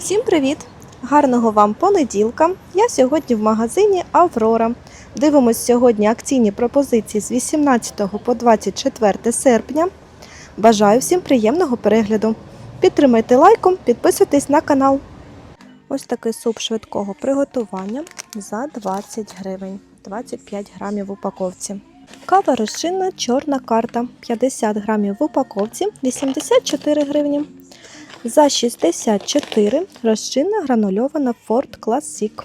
Всім привіт! Гарного вам понеділка! Я сьогодні в магазині Аврора. Дивимось сьогодні акційні пропозиції з 18 по 24 серпня. Бажаю всім приємного перегляду. Підтримайте лайком, підписуйтесь на канал. Ось такий суп швидкого приготування за 20 гривень, 25 грамів в упаковці. Кава розчинна чорна карта 50 грамів в упаковці 84 гривні. За 64 розчинна гранульована Ford Classic.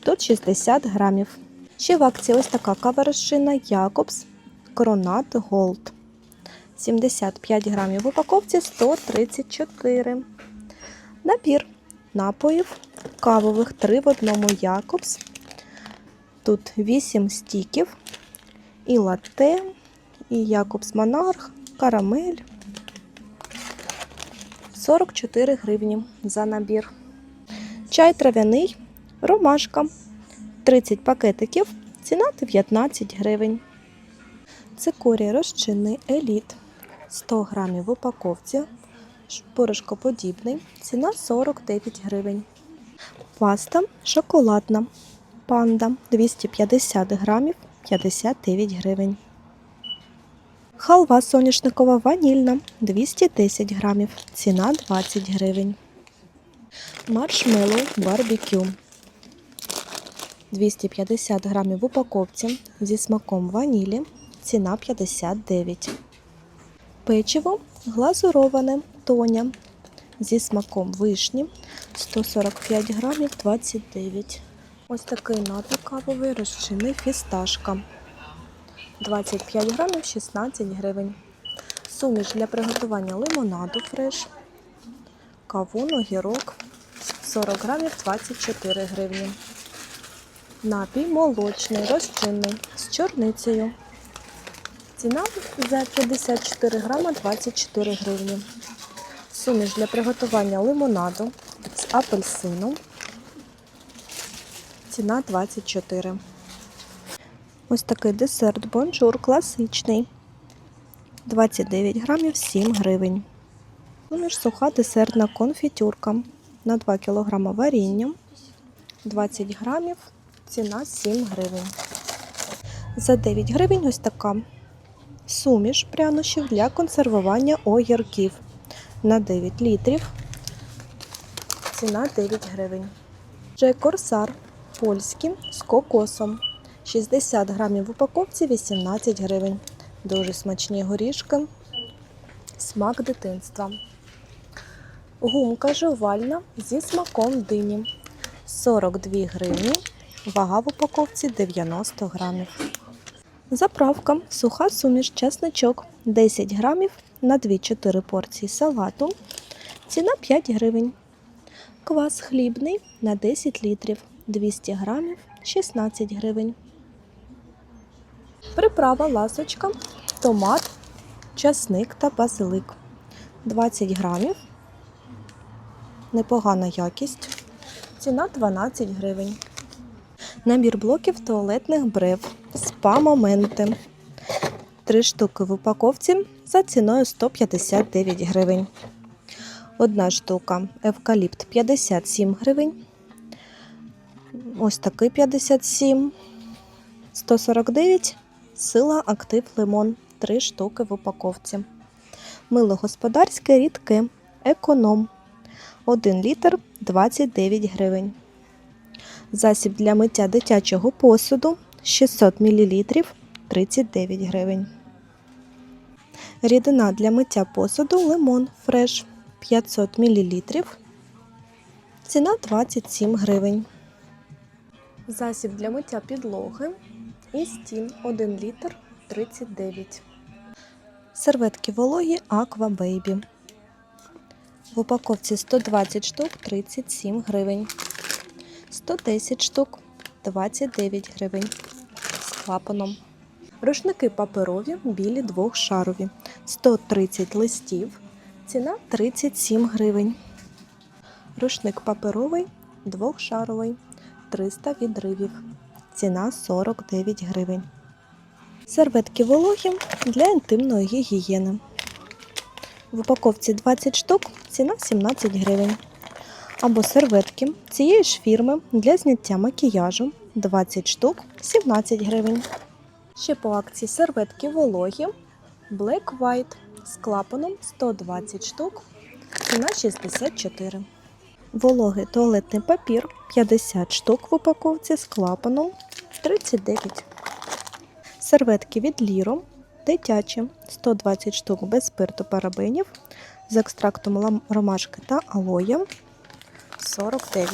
Тут 60 грамів. Ще в акції ось така кава розчинна Jacobs Кронат Gold. 75 грамів в упаковці 134. Набір напоїв кавових 3 в одному Jacobs. Тут 8 стіків. І латте, і Jacobs Monarch, карамель. 44 гривні за набір. Чай трав'яний, ромашка. 30 пакетиків, ціна 19 гривень. Цикорій розчинний еліт. 100 грамів в упаковці. Порошкоподібний. Ціна 49 гривень. Паста шоколадна. Панда 250 грамів 59 гривень. Халва соняшникова ванільна 210 грамів. Ціна 20 гривень. Маршмеллоу барбекю 250 грамів в упаковці зі смаком ванілі. Ціна 59. Печиво глазуроване тоня зі смаком вишні 145 грамів 29. Ось такий напій кавовий розчинний фісташка. 25 грамів 16 гривень. Суміш для приготування лимонаду фреш. Кавун, огірок 40 грамів 24 гривні. Напій молочний, розчинний з чорницею. Ціна за 54 грама 24 гривні. Суміш для приготування лимонаду з апельсином. Ціна 24. Ось такий десерт бонжур класичний. 29 грамів 7 гривень. Суміш суха десертна конфітюрка на 2 кг варіння. 20 грамів. Ціна 7 гривень. За 9 гривень ось така суміш прянощів для консервування огірків на 9 літрів. Ціна 9 гривень. Джей Корсар польський з кокосом. 60 грамів в упаковці 18 гривень. Дуже смачні горішки. Смак дитинства. Гумка жувальна зі смаком дині. 42 гривні. Вага в упаковці 90 грамів. Заправка. Суха суміш чесничок 10 грамів на 2-4 порції салату. Ціна 5 гривень. Квас хлібний на 10 літрів 200 грамів 16 гривень. Приправа ласочка, томат, часник та базилик. 20 грамів. Непогана якість. Ціна 12 гривень. Набір блоків туалетних брев. Спа моменти. Три штуки в упаковці за ціною 159 гривень. Одна штука евкаліпт 57 гривень. Ось такий 57. 149. Сила актив лимон. Три штуки в упаковці. Мило господарське рідке. Економ. 1 літр 29 гривень. Засіб для миття дитячого посуду 600 мл 39 гривень. Рідина для миття посуду лимон фреш 500 мл. Ціна 27 гривень. Засіб для миття підлоги і стін 1 літр 39. Серветки вологі Aqua Baby. В упаковці 120 штук 37 гривень. 110 штук 29 гривень з клапаном. Рушники паперові, білі двохшарові. 130 листів. Ціна 37 гривень. Рушник паперовий двохшаровий 300 відривів. Ціна 49 гривень. Серветки вологі для інтимної гігієни. В упаковці 20 штук, ціна 17 гривень. або серветки цієї ж фірми для зняття макіяжу 20 штук 17 гривень. Ще по акції серветки вологі Black White з клапаном 120 штук ціна 64. Вологий туалетний папір 50 штук в упаковці з клапаном 39. Серветки від Ліро дитячі 120 штук без спирту парабенів з екстрактом ромашки та алоє 49.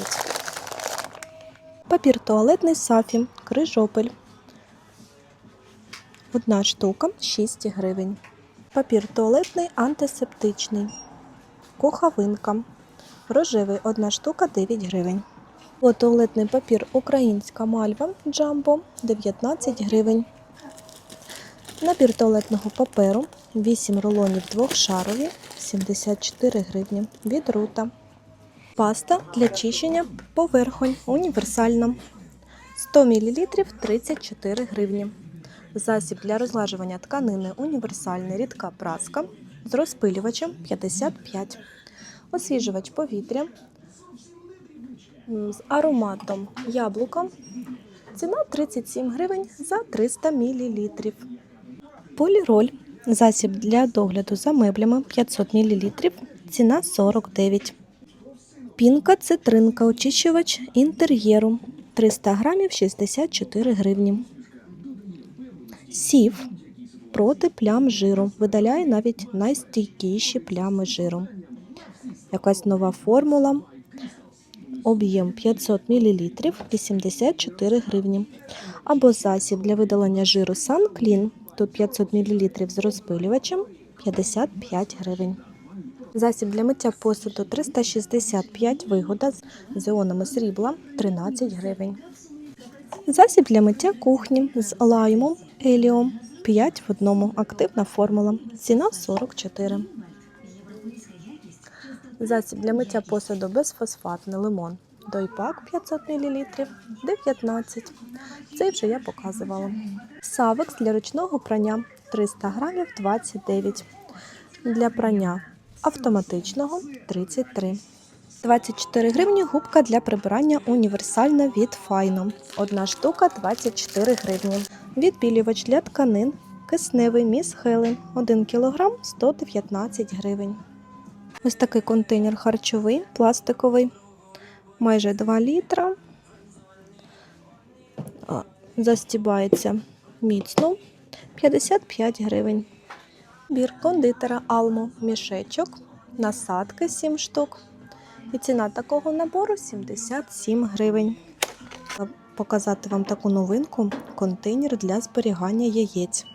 Папір туалетний сафі крижопель. Одна штука 6 гривень. Папір туалетний антисептичний. Кохавинка. Рожевий одна штука 9 гривень. О, папір українська мальва джамбо 19 гривень. Набір туалетного паперу 8 рулонів двохшарові 74 гривні від рута. Паста для чищення поверхонь універсальна 100 мл 34 гривні. Засіб для розлажування тканини універсальний рідка праска з розпилювачем 55. Освіжувач повітря з ароматом яблука. Ціна 37 гривень за 300 мл. Поліроль. Засіб для догляду за меблями 500 мл. Ціна 49. Пінка цитринка очищувач інтер'єру 300 грамів 64 гривні. Сів проти плям жиру. Видаляє навіть найстійкіші плями жиру. Якась нова формула. Об'єм 500 мл 84 гривні. Або засіб для видалення жиру Санклін. Тут 500 мл з розпилювачем 55 гривень. Засіб для миття посуду 365 вигода з- з іонами срібла 13 гривень. Засіб для миття кухні з лаймом еліом 5 в одному. Активна формула. Ціна 44. Засіб для миття посуду безфосфатний лимон. Дойпак 500 мл 19. Цей вже я показувала. Савекс для ручного прання 300 грамів 29. Для прання автоматичного 33. 24 гривні губка для прибирання універсальна від Файно. Одна штука 24 гривні. Відбілювач для тканин кисневий міс Хелен 1 кг 119 гривень. Ось такий контейнер харчовий, пластиковий, майже 2 літра. Застібається міцно 55 гривень. Бір кондитера Алмо мішечок, насадки 7 штук. І ціна такого набору 77 гривень. Показати вам таку новинку контейнер для зберігання яєць.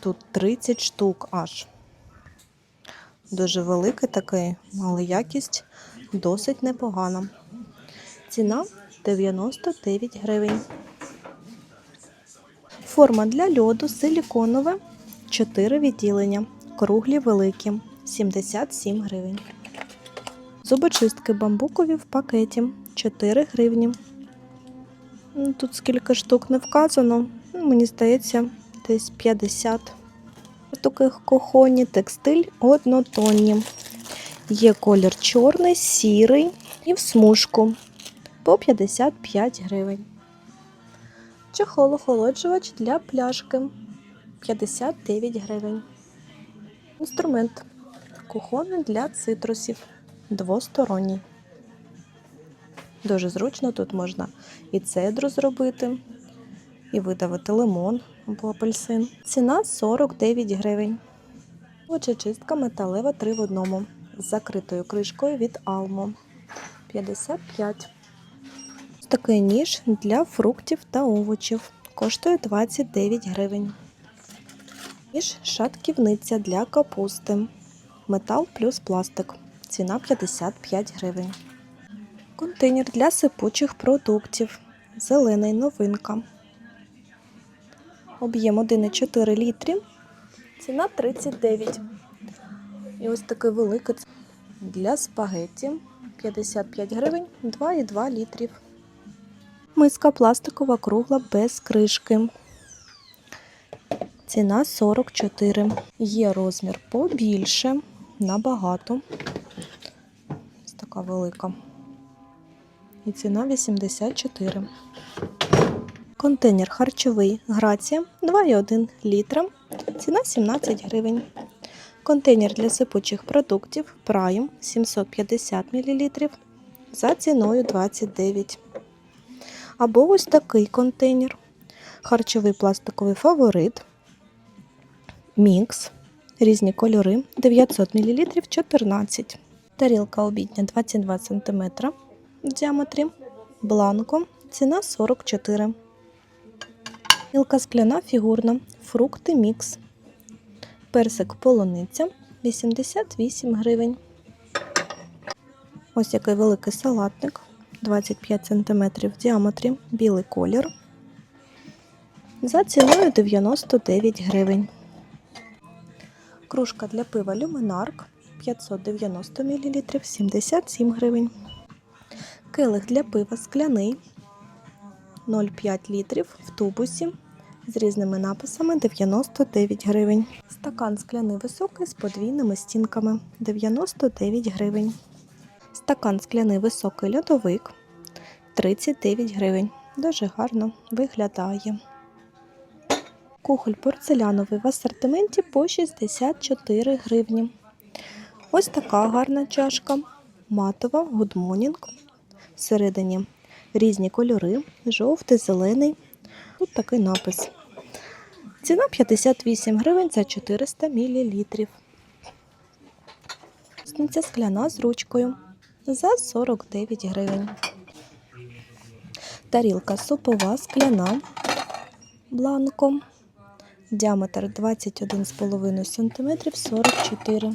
Тут 30 штук аж. Дуже великий такий, але якість досить непогана. Ціна 99 гривень. Форма для льоду силіконове 4 відділення. Круглі великі 77 гривень. Зубочистки бамбукові в пакеті 4 гривні. Тут скільки штук не вказано. Ну, Мені здається, десь 50. Таких кохоні, текстиль однотонні. Є колір чорний, сірий і в смужку по 55 гривень. Чехол охолоджувач для пляшки 59 гривень. Інструмент кухонний для цитрусів двосторонній. Дуже зручно тут можна і цедру зробити, і видавити лимон або апельсин. Ціна 49 гривень. Очечистка металева 3 в одному з закритою кришкою від Almo 55. Ось такий ніж для фруктів та овочів. Коштує 29 гривень. Ніж шатківниця для капусти. Метал плюс пластик. Ціна 55 гривень. Контейнер для сипучих продуктів. Зелений новинка. Об'єм 1,4 літрі. Ціна 39. І ось такий великий для спагетті. 55 гривень, 2,2 літрів. Миска пластикова кругла без кришки. Ціна 44. Є розмір побільше, набагато. Ось така велика. і ціна 84. Контейнер харчовий Грація 2,1 літра. Ціна 17 гривень. Контейнер для сипучих продуктів Prime 750 мл за ціною 29. Або ось такий контейнер. Харчовий пластиковий фаворит. Мікс. Різні кольори 900 мл 14. Тарілка обідня 22 см в діаметрі. Бланко. Ціна 44. Мілка скляна фігурна. Фрукти мікс. Персик полуниця 88 гривень. Ось який великий салатник 25 см в діаметрі, білий колір. За ціною 99 гривень. Кружка для пива Люминарк 590 мл 77 гривень. Келих для пива скляний 0,5 літрів в тубусі з різними написами 99 гривень. Стакан скляний високий з подвійними стінками 99 гривень. Стакан скляний високий льодовик 39 гривень. Дуже гарно виглядає. Кухоль порцеляновий в асортименті по 64 гривні. Ось така гарна чашка. Матова, гудмонінг. Всередині різні кольори, жовтий, зелений. Тут такий напис. Ціна 58 гривень за 400 мл. Сниця скляна з ручкою за 49 гривень. Тарілка супова скляна бланком. Діаметр 21,5 см 44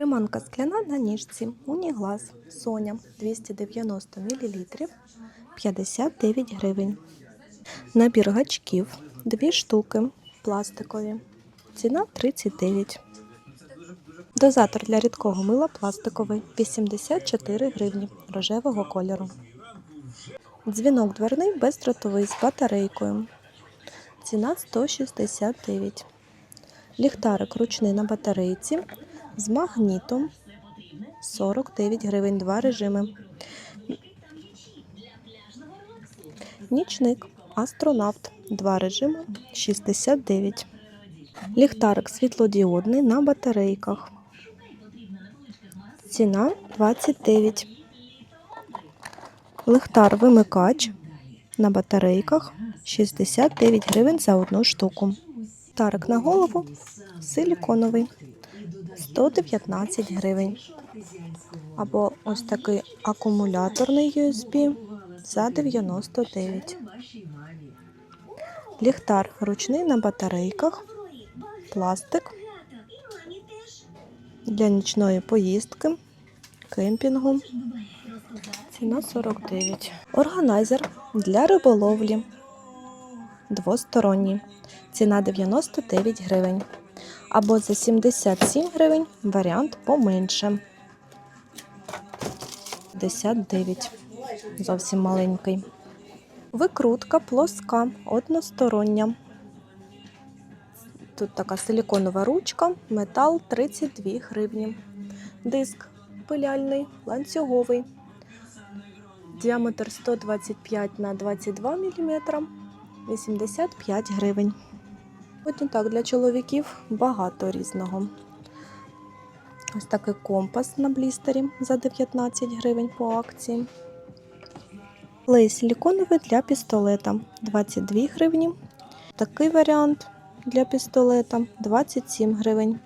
Приманка скляна на ніжці. Уніглаз. Соня 290 мл 59 гривень. Набір гачків. Дві штуки. Пластикові. Ціна 39. Дозатор для рідкого мила пластиковий 84 гривні рожевого кольору. Дзвінок дверний бездротовий з батарейкою. Ціна 169. Ліхтарик ручний на батарейці з магнітом 49 гривень, два режими. Нічник, астронавт, два режими 69. Ліхтарик світлодіодний на батарейках. Ціна 29. Ліхтар вимикач на батарейках 69 гривень за одну штуку. Тарик на голову силіконовий 119 гривень. Або ось такий акумуляторний USB за 99. Ліхтар ручний на батарейках, пластик для нічної поїздки, кемпінгу. Ціна 49. Органайзер для риболовлі. Двосторонній. Ціна 99 гривень. Або за 77 гривень варіант поменше. 59. Зовсім маленький. Викрутка плоска, одностороння. Тут така силіконова ручка, метал 32 гривні. Диск пиляльний, ланцюговий. Діаметр 125 на 22 мм 85 гривень. Потім так, для чоловіків багато різного. Ось такий компас на блістері за 19 гривень по акції. Клей силіконовий для пістолета 22 гривні. Такий варіант для пістолета 27 гривень.